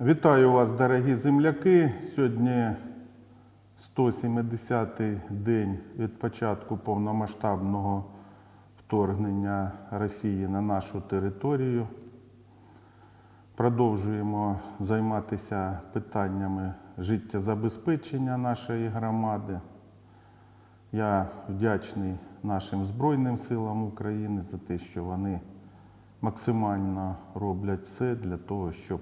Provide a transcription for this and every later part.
Вітаю вас, дорогі земляки. Сьогодні 170-й день від початку повномасштабного вторгнення Росії на нашу територію. Продовжуємо займатися питаннями життєзабезпечення нашої громади. Я вдячний нашим Збройним силам України за те, що вони максимально роблять все для того, щоб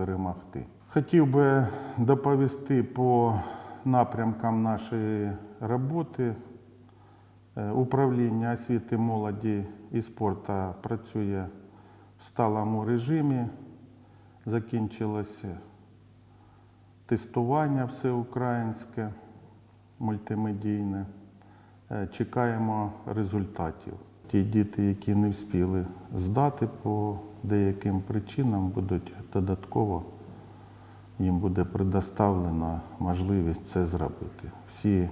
перемогти. Хотів би доповісти по напрямкам нашої роботи. Е, Управління освіти, молоді і спорту працює в сталому режимі. Закінчилося тестування всеукраїнське, мультимедійне. Е, Чекаємо результатів. Ті діти, які не встигли здати по деяким причинам, будуть додатково, їм буде предоставлена можливість це зробити. Всі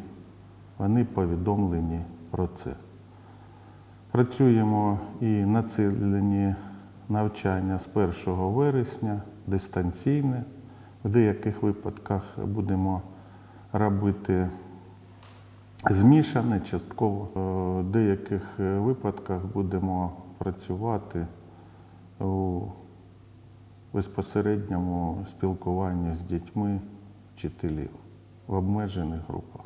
вони повідомлені про це. Працюємо і націлені навчання з 1 вересня, дистанційне. В деяких випадках будемо робити змішане частково. Е, В деяких е, випадках будемо працювати у безпосередньому спілкуванні з дітьми вчителів в обмежених групах.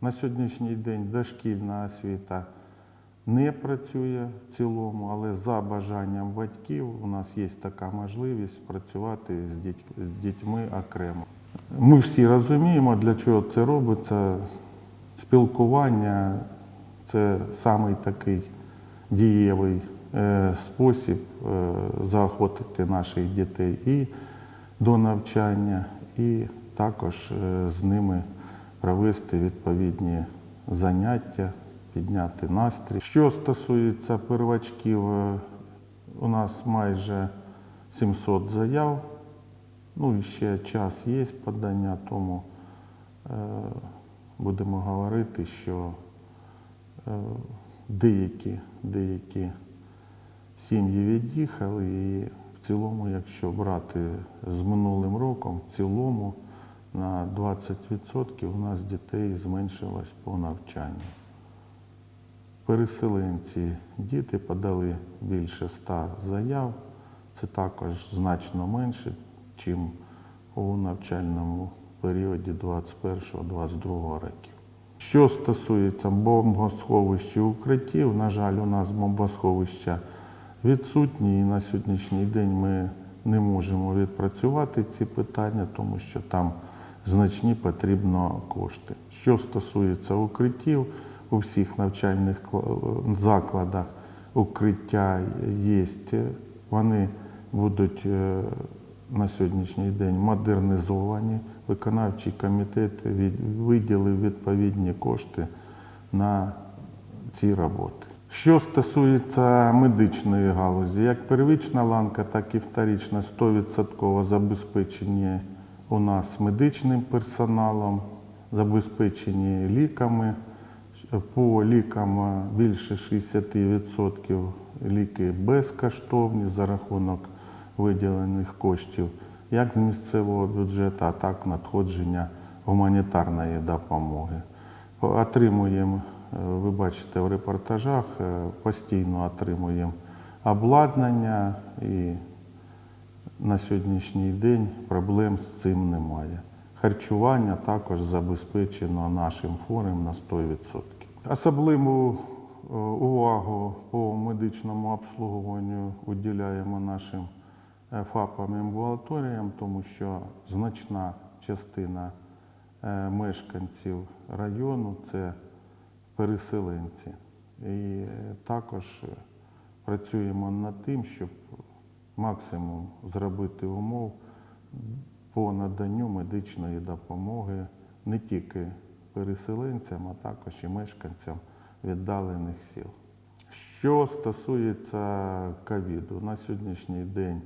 На сьогоднішній день дошкільна освіта не працює в цілому, але за бажанням батьків у нас є така можливість працювати з діть- з дітьми окремо. Ми всі розуміємо, для чого це робиться. Спілкування це самий такий дієвий спосіб е, заохотити наших дітей і до навчання, і також е, з ними провести відповідні заняття, підняти настрій. Що стосується первачків, е, у нас майже 700 заяв. Ну і ще час є подання, тому е, будемо говорити, що е, деякі, деякі сім'ї від'їхали, і в цілому, якщо брати з минулим роком, в цілому на 20% у нас дітей зменшилось по навчанню. Переселенці діти подали більше 100 заяв. Це також значно менше, ніж у навчальному періоді 21-22 років. Що стосується бомбосховищ і укриттів, на жаль, у нас бомбосховища відсутні, і на сьогоднішній день ми не можемо відпрацювати ці питання, тому що там значні потрібно кошти. Що стосується укриттів, у всіх навчальних закладах укриття є, вони будуть е, на сьогоднішній день модернізовані. Виконавчий комітет виділив відповідні кошти на ці роботи. Що стосується медичної галузі, як первічна ланка, так і вторічна 100% забезпечені у нас медичним персоналом, забезпечені ліками. По лікам більше 60% ліки безкоштовні за рахунок виділених коштів, як з місцевого бюджету, а так надходження гуманітарної допомоги. Отримуємо, ви бачите в репортажах, е, постійно отримуємо обладнання і на сьогоднішній день проблем з цим немає. Харчування також забезпечено нашим форум на 100%. Особливу е, увагу по медичному обслуговуванню уділяємо нашим е, ФАПам і амбулаторіям, тому що значна частина е, мешканців району це переселенці. І е, також е, працюємо над тим, щоб максимум зробити умов по наданню медичної допомоги не тільки переселенцям, а також і мешканцям віддалених сіл. Що стосується ковіду, на сьогоднішній день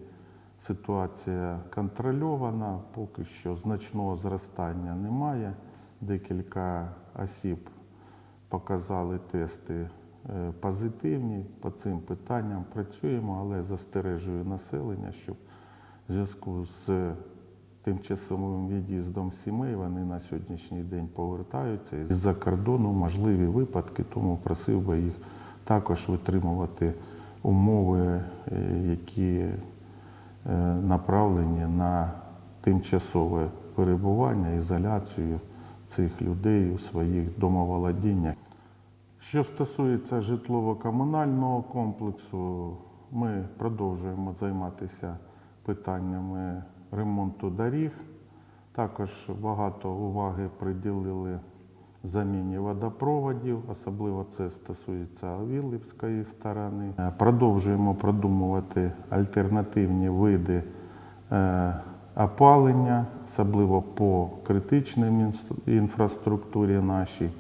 ситуація контрольована, поки що значного зростання немає. Декілька осіб показали тести е, позитивні по цим питанням. Працюємо, але застережую населення, щоб в зв'язку з тимчасовим від'їздом сімей вони на сьогоднішній день повертаються із-за кордону можливі випадки, тому просив би їх також витримувати умови, е, які е, направлені на тимчасове перебування, ізоляцію цих людей у своїх домоволодіннях. Що стосується житлово-комунального комплексу, ми продовжуємо займатися питаннями ремонту доріг. Також багато уваги приділили заміні водопроводів, особливо це стосується Віллипської сторони. Продовжуємо продумувати альтернативні види е, опалення, особливо по критичній інфраструктурі нашій.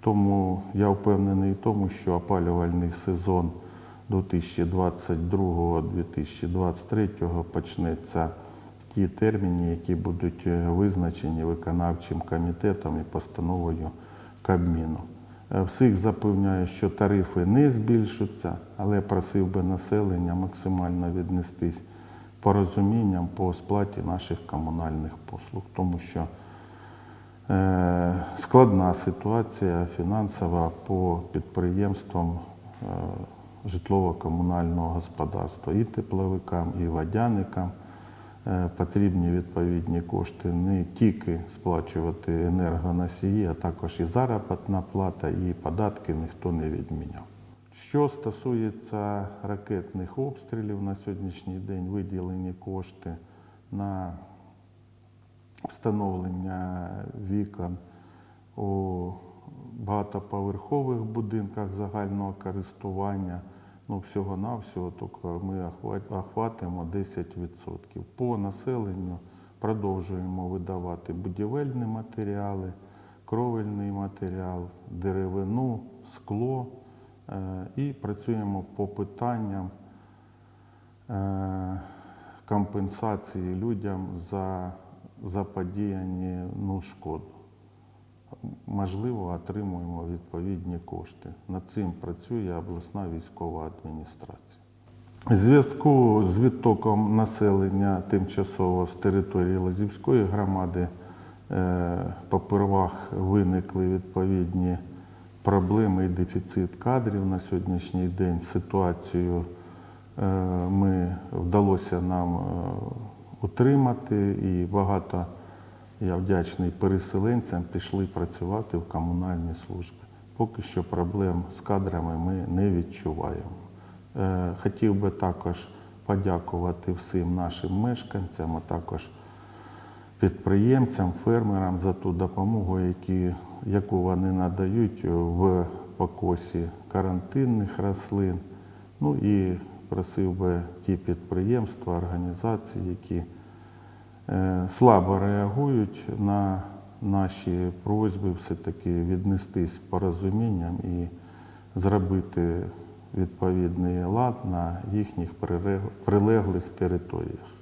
Тому я впевнений в тому, що опалювальний сезон 2022-2023 почнеться в ті терміни, які будуть е, визначені виконавчим комітетом і постановою Кабміну. Е, Всіх запевняю, що тарифи не збільшаться, але просив би населення максимально віднестись порозумінням по сплаті наших комунальних послуг, тому що Е, Складна ситуація фінансова по підприємствам е, житлово-комунального господарства і тепловикам, і водяникам. Е, Потрібні відповідні кошти не тільки сплачувати енергоносії, а також і заробітна плата, і податки ніхто не відміняв. Що стосується ракетних обстрілів, на сьогоднішній день виділені кошти на встановлення вікон у багатоповерхових будинках загального користування. Ну, всього-навсього тільки ми охватимо 10%. По населенню продовжуємо видавати будівельні матеріали, кровельний матеріал, деревину, скло і працюємо по питанням е, компенсації людям за заподіяні ну, шкоду. Можливо, отримуємо відповідні кошти. Над цим працює обласна військова адміністрація. Зв'язку з відтоком населення тимчасово з території Лазівської громади е, попервах виникли відповідні проблеми і дефіцит кадрів на сьогоднішній день. Ситуацію е, ми вдалося нам е, утримати і багато, я вдячний переселенцям, пішли працювати в комунальні служби. Поки що проблем з кадрами ми не відчуваємо. Е, Хотів би також подякувати всім нашим мешканцям, а також підприємцям, фермерам за ту допомогу, які, яку вони надають в покосі карантинних рослин. Ну і просив би ті підприємства, організації, які е, слабо реагують на наші просьби, все-таки віднестись з порозумінням і зробити відповідний лад на їхніх прилеглих територіях.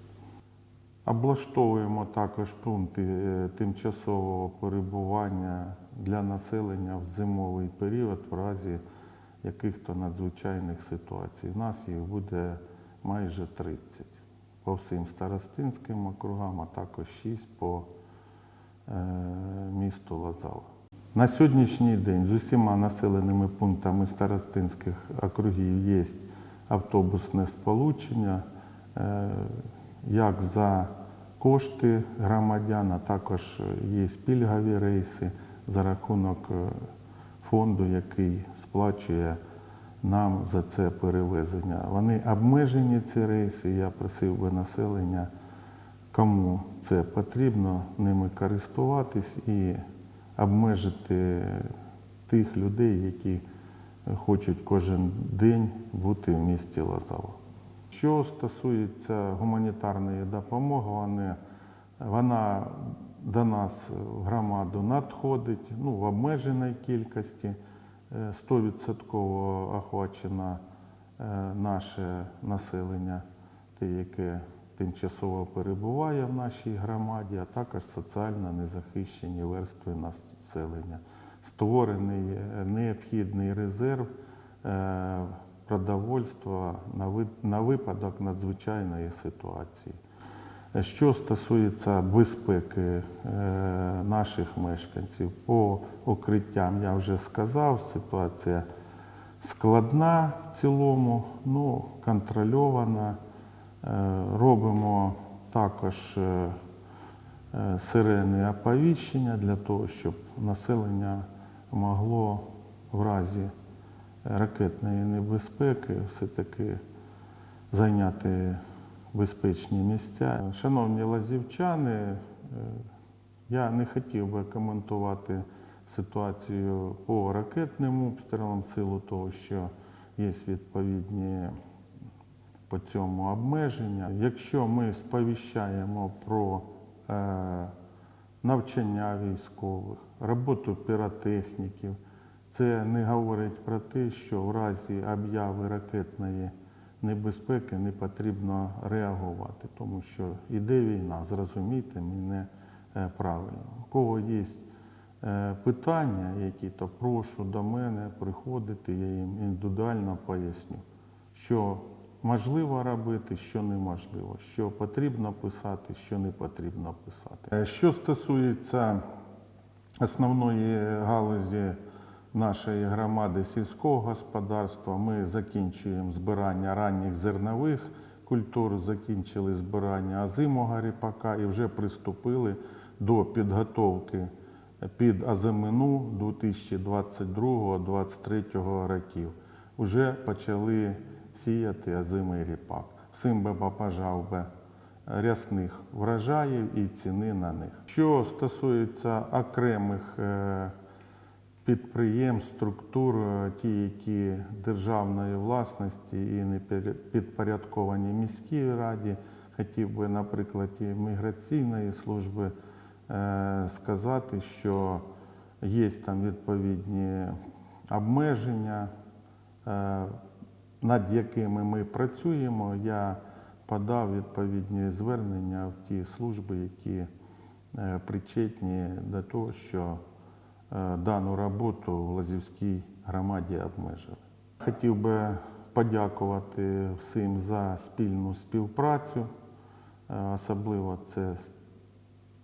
Облаштовуємо також пункти е, тимчасового перебування для населення в зимовий період в разі яких-то надзвичайних ситуацій. У нас їх буде майже 30 по всім старостинським округам, а також 6 по е, місту Лозава. На сьогоднішній день з усіма населеними пунктами старостинських округів є автобусне сполучення, е, як за кошти громадян, а також є пільгові рейси за рахунок е, фонду, який сплачує нам за це перевезення. Вони обмежені ці рейси. Я просив би населення, кому це потрібно, ними користуватись і обмежити тих людей, які хочуть кожен день бути в місті Лозова. Що стосується гуманітарної допомоги, вона до нас в громаду надходить ну, в обмеженій кількості. Е, 100% охвачено е, наше населення, те, яке тимчасово перебуває в нашій громаді, а також соціально незахищені верстви населення. Створений е, необхідний резерв е, продовольства на випадок надзвичайної ситуації. Що стосується безпеки е, наших мешканців, по укриттям я вже сказав, ситуація складна в цілому, ну, контрольована. Е, Робимо також е, сирени оповіщення для того, щоб населення могло в разі ракетної небезпеки все-таки зайняти безпечні місця. Шановні лазівчани, е, я не хотів би коментувати ситуацію по ракетним обстрілам в силу того, що є відповідні по цьому обмеження. Якщо ми сповіщаємо про е, навчання військових, роботу піротехніків, це не говорить про те, що в разі обяви ракетної небезпеки не потрібно реагувати, тому що іде війна, зрозумійте мене е, правильно. У кого є е, питання, які то прошу до мене приходити, я їм індивідуально поясню, що можливо робити, що неможливо, що потрібно писати, що не потрібно писати. Е, Що стосується основної галузі нашої громади сільського господарства, ми закінчуємо збирання ранніх зернових культур, закінчили збирання озимого ріпака і вже приступили до підготовки під озимину 2022-2023 років. Уже почали сіяти озимий ріпак. Всім би побажав би рясних врожаїв і ціни на них. Що стосується окремих е, підприємств, структур, е, ті, які державної власності і не підпорядковані міській раді, хотів би на прикладі міграційної служби е, сказати, що є там відповідні обмеження, е, над якими ми працюємо. Я подав відповідні звернення в ті служби, які причетні до того, що дану роботу в Лазівській громаді обмежили. Хотів би подякувати всім за спільну співпрацю, е, особливо це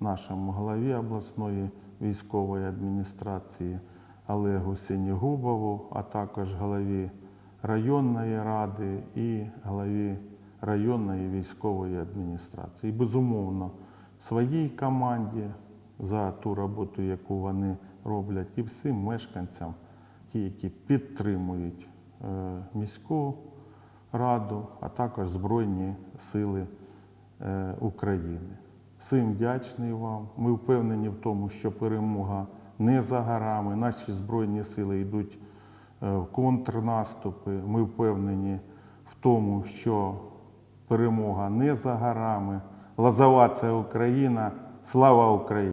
нашому голові обласної військової адміністрації Олегу Сінігубову, а також голові районної ради і голові районної військової адміністрації. І, безумовно, своїй команді за ту роботу, яку вони роблять, і всім мешканцям, ті, які підтримують е, міську раду, а також Збройні Сили е, України. Всім вдячний вам. Ми впевнені в тому, що перемога не за горами. Наші Збройні сили йдуть е, в контрнаступи. Ми впевнені в тому, що перемога не за горами. Лазова це Україна. Слава Україні!